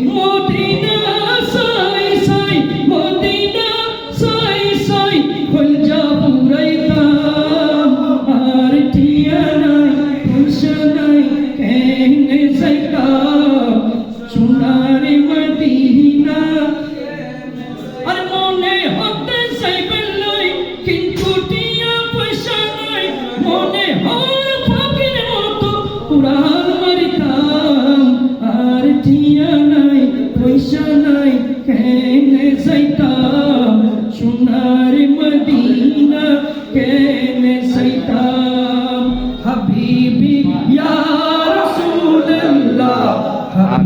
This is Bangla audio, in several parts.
Lord.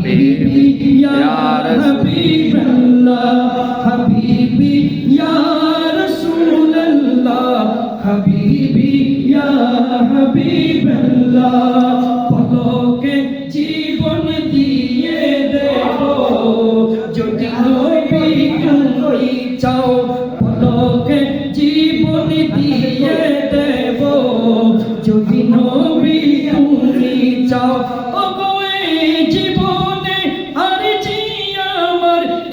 حبیبی یا حبیب اللہ حبیبی یا رسول اللہ حبیبی یا حبیب اللہ۔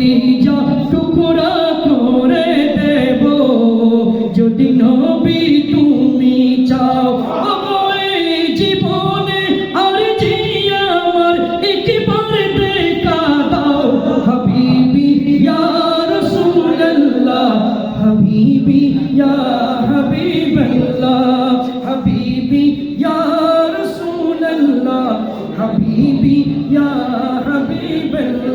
কলিজ টুকুরা করে দেব। যদি নবী তুমি চাও জীবনে আর যে আমার একবার দেখা দাও। হাবিবি ইয়া রাসূলুল্লাহ, হাবিবি ইয়া হাবিবাল্লাহ, হাবিবি ইয়া রাসূলুল্লাহ, হাবিবি ইয়া হাবিবাল্লাহ।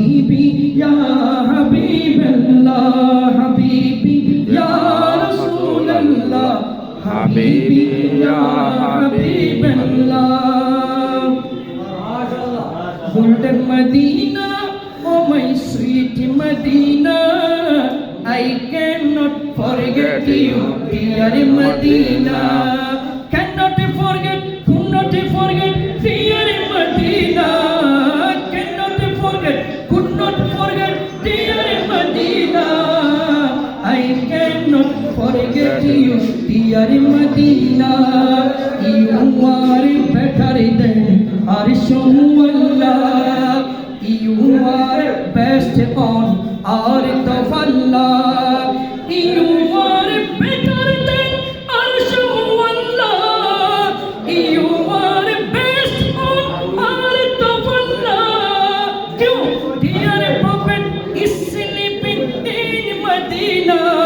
হাবিবি ইয়া হাবিবাল্লাহ হাবিবি ইয়া রাসূলুল্লাহ হাবিবি ইয়া হাবিবাল্লাহ Golden Medina, oh my sweet Medina, I cannot forget you, dear Medina. Forget you, dear Medina. You are better than Arshullah. You are best on earth of Allah. You are better than Arshullah. You are best on earth of Allah. You, dear Prophet, is sleeping in Medina.